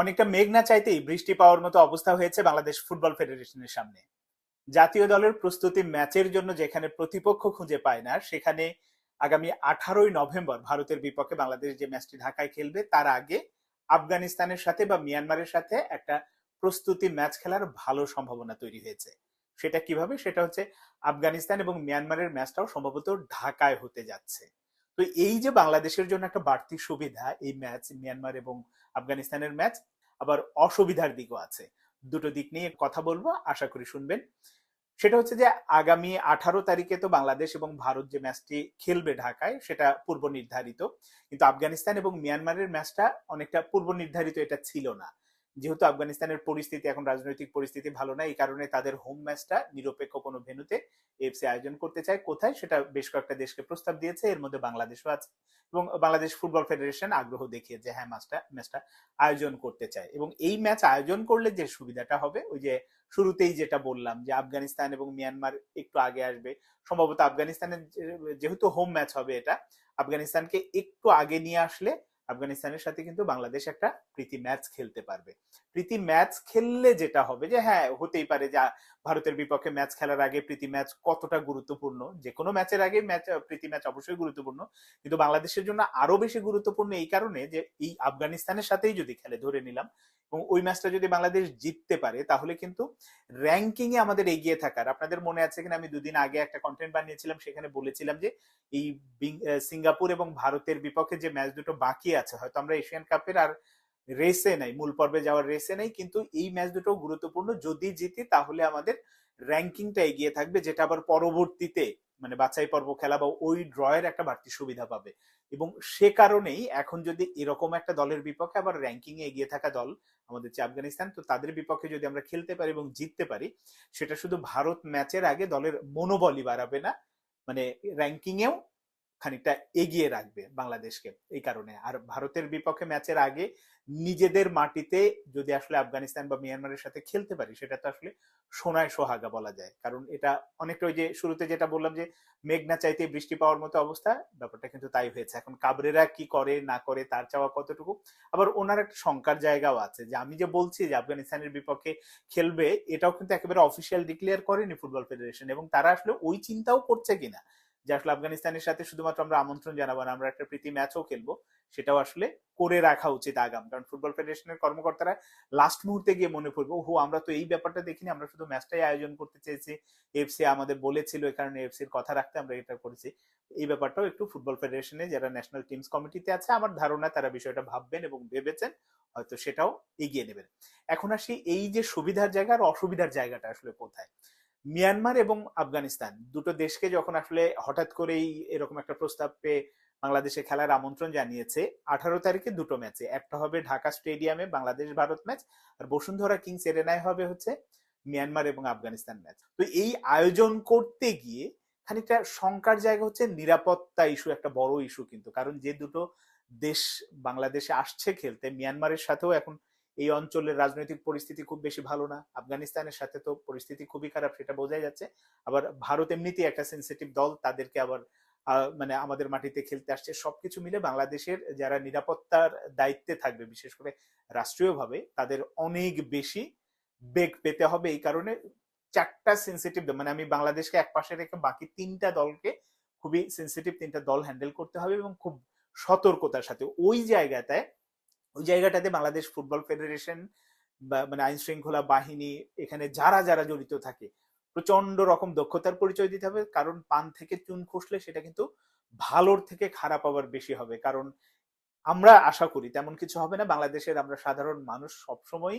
অনেকটা মেঘ না চাইতেই বৃষ্টি পাওয়ার মতো অবস্থা হয়েছে বাংলাদেশ ফুটবল ফেডারেশনের সামনে। জাতীয় দলের প্রস্তুতি ম্যাচের জন্য যেখানে প্রতিপক্ষ খুঁজে পায় না, সেখানে আগামী আঠারোই নভেম্বর ভারতের বিপক্ষে বাংলাদেশ যে ম্যাচটি ঢাকায় খেলবে, তার আগে আফগানিস্তানের সাথে বা মিয়ানমারের সাথে একটা প্রস্তুতি ম্যাচ খেলার ভালো সম্ভাবনা তৈরি হয়েছে। সেটা কীভাবে? সেটা হচ্ছে আফগানিস্তান এবং মিয়ানমারের ম্যাচটাও সম্ভবত ঢাকায় হতে যাচ্ছে। তো এই যে বাংলাদেশের জন্য একটা বাড়তি সুবিধা, এই ম্যাচ, মিয়ানমার এবং আফগানিস্তানের ম্যাচ, আবার অসুবিধার দিকও আছে। দুটো দিক নিয়ে কথা বলব, আশা করি শুনবেন। সেটা হচ্ছে যে আগামী আঠারো তারিখে তো বাংলাদেশ এবং ভারত যে ম্যাচটি খেলবে ঢাকায়, সেটা পূর্ব নির্ধারিত কিন্তু আফগানিস্তান এবং মিয়ানমারের ম্যাচটা অনেকটা পূর্ব নির্ধারিত এটা ছিল না। যেহেতু আফগানিস্তানের পরিস্থিতি এখন রাজনৈতিক পরিস্থিতি ভালো না, এই কারণে তাদের হোম ম্যাচটা নিরপেক্ষ কোনো ভেনুতে এফসি আয়োজন করতে চায়। কোথায়? সেটা বেশ কয়েকটা দেশকে প্রস্তাব দিয়েছে। এর মধ্যে বাংলাদেশও আছে এবং বাংলাদেশ ফুটবল ফেডারেশন আগ্রহ দেখিয়ে যে হ্যাঁ ম্যাচটা ম্যাচটা আয়োজন করতে চায় এবং এই ম্যাচ আয়োজন করলে যে সুবিধাটা হবে, ওই যে শুরুতেই যেটা বললাম যে, আফগানিস্তান এবং মিয়ানমার একটু আগে আসবে। সম্ভবত আফগানিস্তানের যেহেতু হোম ম্যাচ হবে এটা, আফগানিস্তানকে একটু আগে নিয়ে আসলে আফগানিস্তানের সাথে কিন্তু বাংলাদেশ একটা প্রীতি ম্যাচ খেলতে পারবে। প্রীতি ম্যাচ খেললে যেটা হবে যে হ্যাঁ হতেই পারে যে ভারতের বিপক্ষে ম্যাচ খেলার আগে প্রীতি ম্যাচ কতটা গুরুত্বপূর্ণ? যে কোনো ম্যাচের আগে ম্যাচ প্রীতি ম্যাচ অবশ্যই গুরুত্বপূর্ণ। কিন্তু বাংলাদেশের জন্য আরও বেশি গুরুত্বপূর্ণ এই কারণে যে এই আফগানিস্তানের সাথেই যদি খেলে, ধরে নিলাম, এবং ওই ম্যাচটা যদি বাংলাদেশ জিততে পারে, তাহলে কিন্তু র্যাঙ্কিং এ আমাদের এগিয়ে থাকার, আপনাদের মনে আছে কিনা? আমি দুদিন আগে একটা কন্টেন্ট বানিয়েছিলাম, সেখানে বলেছিলাম যে এই সিঙ্গাপুর এবং ভারতের বিপক্ষে যে ম্যাচ দুটো বাকি আছে, হয়তো আমরা এশিয়ান কাপের আর রেসে নাই, মূল পর্বে যাওয়ার রেসে নাই, কিন্তু এই ম্যাচ দুটো গুরুত্বপূর্ণ। যদি জিতি, তাহলে আমাদের র্যাঙ্কিংটা এগিয়ে থাকবে, যেটা আবার পরবর্তীতে মানে বাছাই পর্ব, খেলা বা ওই ড্রয়ের একটা বাড়তি সুবিধা পাবে। এবং সে কারণেই এখন যদি এরকম একটা দলের বিপক্ষে আবার র্যাঙ্কিং এ এগিয়ে থাকা দল আমাদের যে আফগানিস্তান, তো তাদের বিপক্ষে যদি আমরা খেলতে পারি এবং জিততে পারি, সেটা শুধু ভারত ম্যাচের আগে দলের মনোবলই বাড়াবে না মানে র্যাঙ্কিং এও খানিকটা এগিয়ে রাখবে বাংলাদেশকে এই কারণে। আর ভারতের বিপক্ষে ম্যাচের আগে নিজেদের মাটিতে যদি আসলে আফগানিস্তান বা মিয়ানমারের সাথে খেলতে পারি, সেটা তো আসলে সোনায় সোহাগা বলা যায়। কারণ এটা অনেকটা ওই যে শুরুতে যেটা বললাম যে মেঘনা চাইতে বৃষ্টি পাওয়ার মতো অবস্থা, ব্যাপারটা কিন্তু তাই হয়েছে। এখন কাবরেরা কি করে, না করে, তার চাওয়া কতটুকু? আবার ওনার একটা শঙ্কার জায়গাও আছে যে আমি যে বলছি যে আফগানিস্তানের বিপক্ষে খেলবে, এটাও কিন্তু একেবারে অফিসিয়াল ডিক্লেয়ার করেনি ফুটবল ফেডারেশন এবং তারা আসলে ওই চিন্তাও করছে কিনা? যে আসলে আফগানিস্তানের সাথে শুধুমাত্র আমরা আমন্ত্রণ জানাব না, আমরা একটা প্রীতি ম্যাচও খেলব, সেটাও আসলে করে রাখা উচিত আগাম। কারণ ফুটবল ফেডারেশনের কর্মকর্তারা লাস্ট মুহূর্তে গিয়ে মনে পড়বে, ওহো, আমরা তো এই ব্যাপারটা দেখিনি, আমরা শুধু ম্যাচটাই আয়োজন করতে চেয়েছি। এফসি আমাদের বলেছিল এই কারণে এফসির কথা রাখতে আমরা এটা করেছি। এই ব্যাপারটাও একটু ফুটবল ফেডারেশনে যারা ন্যাশনাল টিমস কমিটিতে আছে, আমার ধারণা তারা বিষয়টা ভাববেন এবং ভেবেছেন, হয়তো সেটাও এগিয়ে নেবেন। এখন আসি, এই যে সুবিধার জায়গা আর অসুবিধার জায়গাটা আসলে কোথায়? মিয়ানমার এবং আফগানিস্তান। দুটো দেশকে যখন আসলে হঠাৎ করেই এরকম একটা প্রস্তাব পেয়ে বাংলাদেশে খেলার আমন্ত্রণ জানিয়েছে, আঠারো তারিখে দুটো ম্যাচে। একটা হবে ঢাকা স্টেডিয়ামে বাংলাদেশ ভারত ম্যাচ আর বসুন্ধরা কিংস এরেনায় হবে হচ্ছে মিয়ানমার এবং আফগানিস্তান ম্যাচ। তো এই আয়োজন করতে গিয়ে খানিকটা শঙ্কার জায়গা হচ্ছে নিরাপত্তা ইস্যু, একটা বড় ইস্যু কিন্তু। কারণ যে দুটো দেশ বাংলাদেশে আসছে খেলতে, মিয়ানমারের সাথেও এখন এই অঞ্চলের রাজনৈতিক পরিস্থিতি খুব বেশি ভালো না। আফগানিস্তানের সাথে তো পরিস্থিতি খুবই খারাপ, সেটা বোঝাই যাচ্ছে। আবার ভারত এমনিতেই একটা সেন্সিটিভ দল, তাদেরকে আবার মানে আমাদের মাটিতে খেলতে আসছে। সবকিছু মিলে বাংলাদেশের যারা নিরাপত্তার দায়িত্বে থাকবে, বিশেষ করে রাষ্ট্রীয়ভাবে, তাদের অনেক বেশি বেগ পেতে হবে। এই কারণে চারটা সেন্সিটিভ মানে আমি বাংলাদেশকে এক পাশে রেখে বাকি তিনটা দলকে খুবই সেন্সিটিভ তিনটা দল হ্যান্ডেল করতে হবে এবং খুব সতর্কতার সাথে ওই জায়গাটায় ওই জায়গাটাতে বাংলাদেশ ফুটবল ফেডারেশন বা মানে আইন শৃঙ্খলা বাহিনী এখানে যারা যারা জড়িত থাকে প্রচণ্ড রকম দক্ষতার পরিচয় দিতে হবে। কারণ পান থেকে চুন খসলে সেটা কিন্তু ভালোর থেকে খারাপ আবার বেশি হবে। কারণ আমরা আশা করি তেমন কিছু হবে না। বাংলাদেশের আমরা সাধারণ মানুষ সবসময়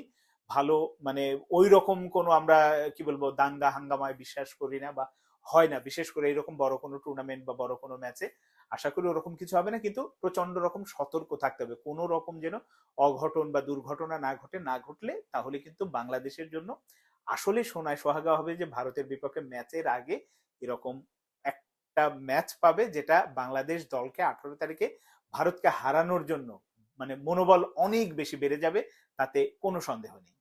ভালো মানে ওই রকম কোনো আমরা, কি বলব, দাঙ্গা হাঙ্গামায় বিশ্বাস করি না বা হয় না। বিশেষ করে এরকম বড় কোনো টুর্নামেন্ট বা বড় কোনো ম্যাচে আশা করি ওরকম কিছু হবে না, কিন্তু প্রচণ্ড রকম সতর্ক থাকতে হবে। কোনো রকম যেন অঘটন বা দুর্ঘটনা না ঘটে, না ঘটলে তাহলে কিন্তু বাংলাদেশের জন্য আসলে সোনায় সোহাগা হবে যে ভারতের বিপক্ষে ম্যাচের আগে এরকম একটা ম্যাচ পাবে যেটা বাংলাদেশ দলকে আঠারো তারিখে ভারতকে হারানোর জন্য মানে মনোবল অনেক বেশি বেড়ে যাবে, তাতে কোনো সন্দেহ নেই।